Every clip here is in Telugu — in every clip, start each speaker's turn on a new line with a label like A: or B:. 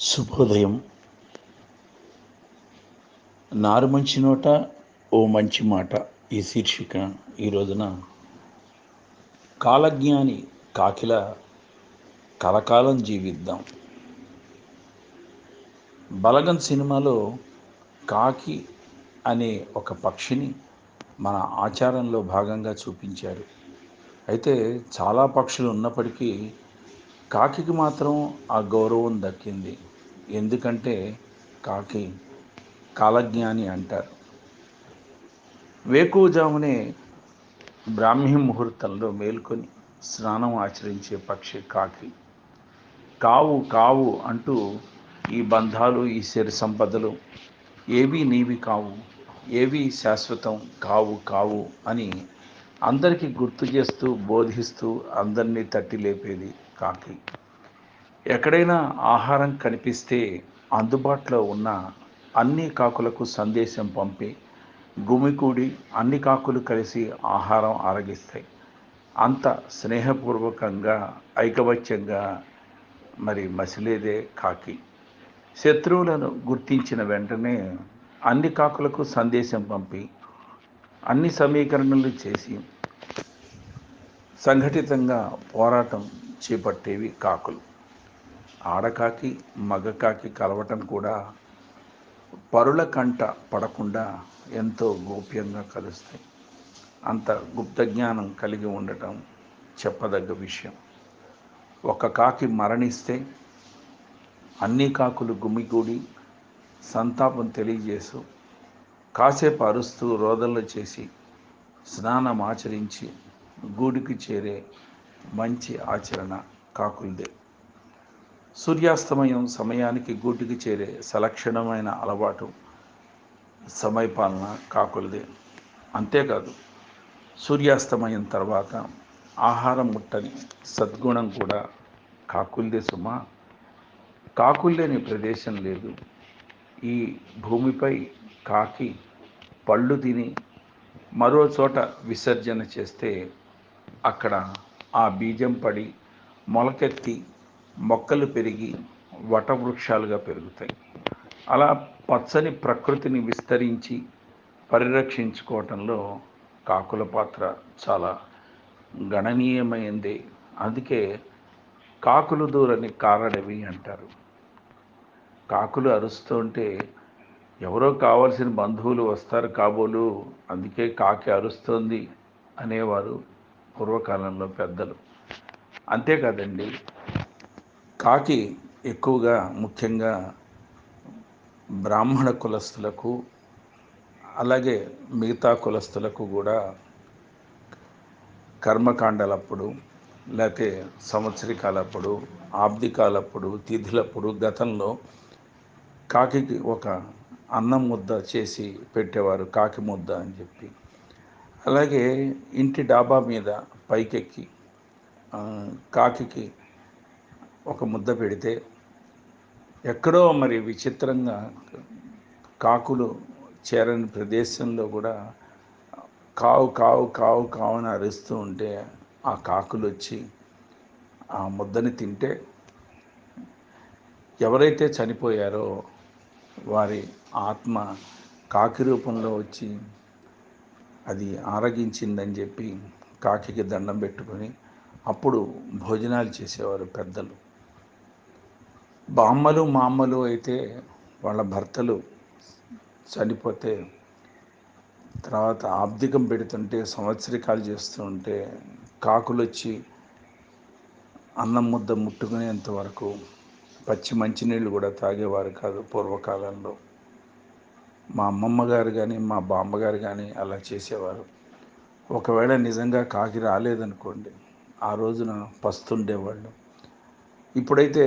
A: శుభోదయం. నారు మంచి నోట ఓ మంచి మాట. ఈ శీర్షిక ఈ రోజున కాలజ్ఞాని కాకిల కలకాలం జీవిద్దాం. బలగన్ సినిమాలో కాకి అనే ఒక పక్షిని మన ఆచారంలో భాగంగా చూపించారు. అయితే చాలా పక్షులు ఉన్నప్పటికీ కాకికి మాత్రం ఆ గౌరవం దక్కింది. ఎందుకంటే కాకి కాలజ్ఞాని అంటారు. వేకువజామునే బ్రాహ్మీ ముహూర్తంలో మేల్కొని స్నానం ఆచరించే పక్షి కాకి. కావు కావు అంటూ ఈ బంధాలు ఈ శరీర సంపదలు ఏవి నీవి కావు ఏవి శాశ్వతం కావు కావు అని అందరికీ గుర్తు చేస్తూ బోధిస్తూ అందరినీ తట్టి లేపేది కాకి. ఎక్కడైనా ఆహారం కనిపిస్తే అందుబాటులో ఉన్న అన్ని కాకులకు సందేశం పంపి గుమికూడి అన్ని కాకులు కలిసి ఆహారం ఆరగిస్తాయి. అంత స్నేహపూర్వకంగా ఐకమత్యంగా మరి మసిలేదే కాకి. శత్రువులను గుర్తించిన వెంటనే అన్ని కాకులకు సందేశం పంపి అన్ని సమీకరణలు చేసి సంఘటితంగా పోరాటం చేపట్టేవి కాకులు. ఆడకాకి మగకాకి కలవటం కూడా పరుల కంట పడకుండా ఎంతో గోప్యంగా కలుస్తాయి. అంత గుప్త జ్ఞానం కలిగి ఉండటం చెప్పదగ్గ విషయం. ఒక కాకి మరణిస్తే అన్ని కాకులు గుమిగూడి సంతాపం తెలియజేస్తూ కాసేపు అరుస్తూ రోదలు చేసి స్నానం ఆచరించి గూడికి చేరే మంచి ఆచరణ కాకులదే. సూర్యాస్తమయం సమయానికి గూటికి చేరే సలక్షణమైన అలవాటు సమయపాలన కాకులదే. అంతేకాదు సూర్యాస్తమయం తర్వాత ఆహారం ముట్టని సద్గుణం కూడా కాకుల్దే సుమా. కాకుల్లేని ప్రదేశం లేదు. ఈ భూమిపై కాకి పళ్ళు తిని మరో చోట విసర్జన చేస్తే అక్కడ ఆ బీజం పడి మొలకెత్తి మొక్కలు పెరిగి వటవృక్షాలుగా పెరుగుతాయి. అలా పచ్చని ప్రకృతిని విస్తరించి పరిరక్షించుకోవటంలో కాకుల పాత్ర చాలా గణనీయమైంది. అందుకే కాకులు దూరని కారడవి అంటారు? కాకులు అరుస్తుంటే ఎవరో కావాల్సిన బంధువులు వస్తారు కాబోలు అందుకే కాకి అరుస్తోంది అనేవారు పూర్వకాలంలో పెద్దలు. అంతేకాదండి కాకి ఎక్కువగా ముఖ్యంగా బ్రాహ్మణ కులస్తులకు అలాగే మిగతా కులస్తులకు కూడా కర్మకాండలప్పుడు లేకపోతే సంవత్సరికాలప్పుడు ఆబ్దికాలప్పుడు తిథులప్పుడు గతంలో కాకికి ఒక అన్నం ముద్ద చేసి పెట్టేవారు కాకి ముద్ద అని చెప్పి. అలాగే ఇంటి డాబా మీద పైకెక్కి కాకికి ఒక ముద్ద పెడితే ఎక్కడో మరి విచిత్రంగా కాకులు చేరని ప్రదేశంలో కూడా కావు కావు కావు కావు అని అరుస్తూ ఉంటే ఆ కాకులు వచ్చి ఆ ముద్దని తింటే ఎవరైతే చనిపోయారో వారి ఆత్మ కాకి రూపంలో వచ్చి అది ఆరగించిందని చెప్పి కాకికి దండం పెట్టుకొని అప్పుడు భోజనాలు చేసేవారు పెద్దలు. బామ్మలు మామ్మలు అయితే వాళ్ళ భర్తలు చనిపోతే తర్వాత ఆబ్దికం పెడుతుంటే సంవత్సరికాలు చేస్తూ ఉంటే కాకులు వచ్చి అన్నం ముద్ద ముట్టుకునేంత వరకు పచ్చి మంచినీళ్ళు కూడా తాగేవారు కాదు పూర్వకాలంలో. మా అమ్మమ్మ గారు కానీ మా బామ్మగారు కానీ అలా చేసేవారు. ఒకవేళ నిజంగా కాకి రాలేదనుకోండి ఆ రోజున పస్తుండేవాళ్ళు. ఇప్పుడైతే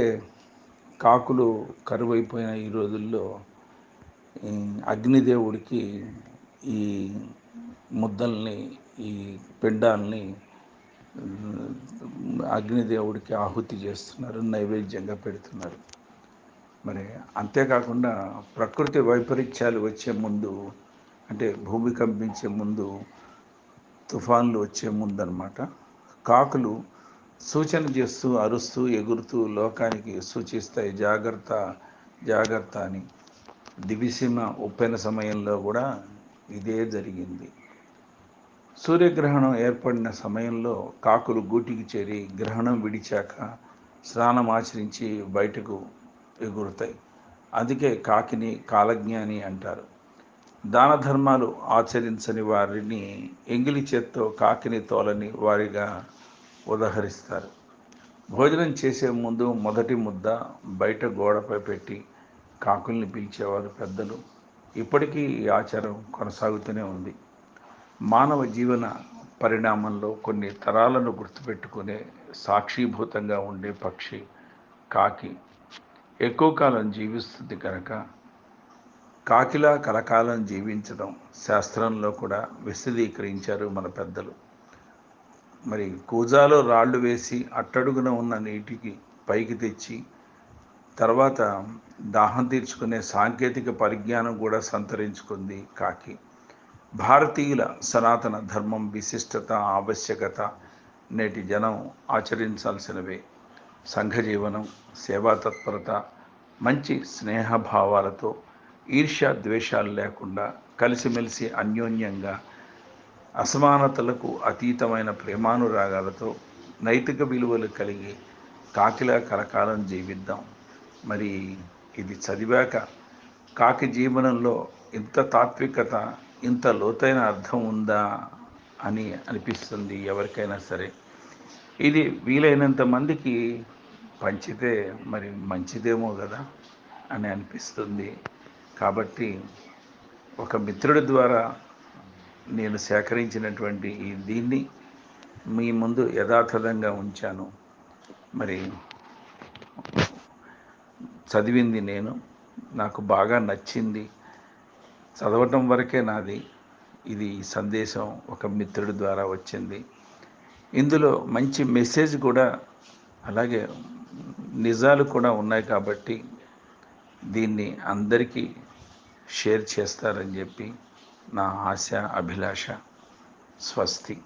A: కాకులు కరువైపోయిన ఈ రోజుల్లో అగ్నిదేవుడికి ఈ ముద్దల్ని ఈ పిండాల్ని అగ్నిదేవుడికి ఆహుతి చేస్తున్నారు నైవేద్యంగా పెడుతున్నారు. మరి అంతేకాకుండా ప్రకృతి వైపరీత్యాలు వచ్చే ముందు అంటే భూమి కంపించే ముందు తుఫాన్లు వచ్చే ముందు అనమాట కాకులు సూచన చేస్తూ అరుస్తూ ఎగురుతూ లోకానికి సూచిస్తాయి. జాగ్రత్త జాగ్రత్త అని దివిసీమ ఉప్పెన సమయంలో కూడా ఇదే జరిగింది. సూర్యగ్రహణం ఏర్పడిన సమయంలో కాకులు గూటికి చేరి గ్రహణం విడిచాక స్నానం ఆచరించి బయటకు ఎగురుతాయి. అందుకే కాకిని కాలజ్ఞాని అంటారు. దాన ధర్మాలు ఆచరించని వారిని ఎంగిలి చేత్తో కాకిని తోలని వారిగా ఉదహరిస్తారు. భోజనం చేసే ముందు మొదటి ముద్ద బయట గోడపై పెట్టి కాకుల్ని పిలిచేవారు పెద్దలు. ఇప్పటికీ ఈ ఆచారం కొనసాగుతూనే ఉంది. మానవ జీవన పరిణామంలో కొన్ని తరాలను గుర్తుపెట్టుకునే సాక్షీభూతంగా ఉండే పక్షి కాకి. ఎక్కువ కాలం జీవిస్తుంది కనుక కాకిలా కలకాలం జీవించడం శాస్త్రంలో కూడా విశదీకరించారు మన పెద్దలు. మరి కూజాలో రాళ్ళు వేసి అట్టడుగున ఉన్న నీటికి పైకి తెచ్చి తర్వాత దాహం తీర్చుకునే సాంకేతిక పరిజ్ఞానం కూడా సంతరించుకుంది కాకి. భారతీయుల సనాతన ధర్మం విశిష్టత ఆవశ్యకత నేటి జనం ఆచరించాల్సినవే. సంఘజీవనం సేవా తత్పరత మంచి స్నేహభావాలతో ఈర్ష్య ద్వేషాలు లేకుండా కలిసిమెలిసి అన్యోన్యంగా అసమానతలకు అతీతమైన ప్రేమానురాగాలతో నైతిక విలువలు కలిగి కాకిలా కలకాలం జీవిద్దాం. మరి ఇది చదివాక కాకి జీవనంలో ఇంత తాత్వికత ఇంత లోతైన అర్థం ఉందా అని అనిపిస్తుంది ఎవరికైనా సరే. ఇది వీలైనంత మందికి పంచితే మరి మంచిదేమో కదా అని అనిపిస్తుంది. కాబట్టి ఒక మిత్రుడి ద్వారా నేను సేకరించినటువంటి ఈ దీన్ని మీ ముందు యథాతథంగా ఉంచాను. మరి చదివింది నేను. నాకు బాగా నచ్చింది. చదవటం వరకే నాది. ఇది సందేశం ఒక మిత్రుడి ద్వారా వచ్చింది. ఇందులో మంచి మెసేజ్ కూడా అలాగే నిజాలు కూడా ఉన్నాయి కాబట్టి దీన్ని అందరికీ షేర్ చేస్తారని చెప్పి నా ఆశ అభిలాష స్వస్తి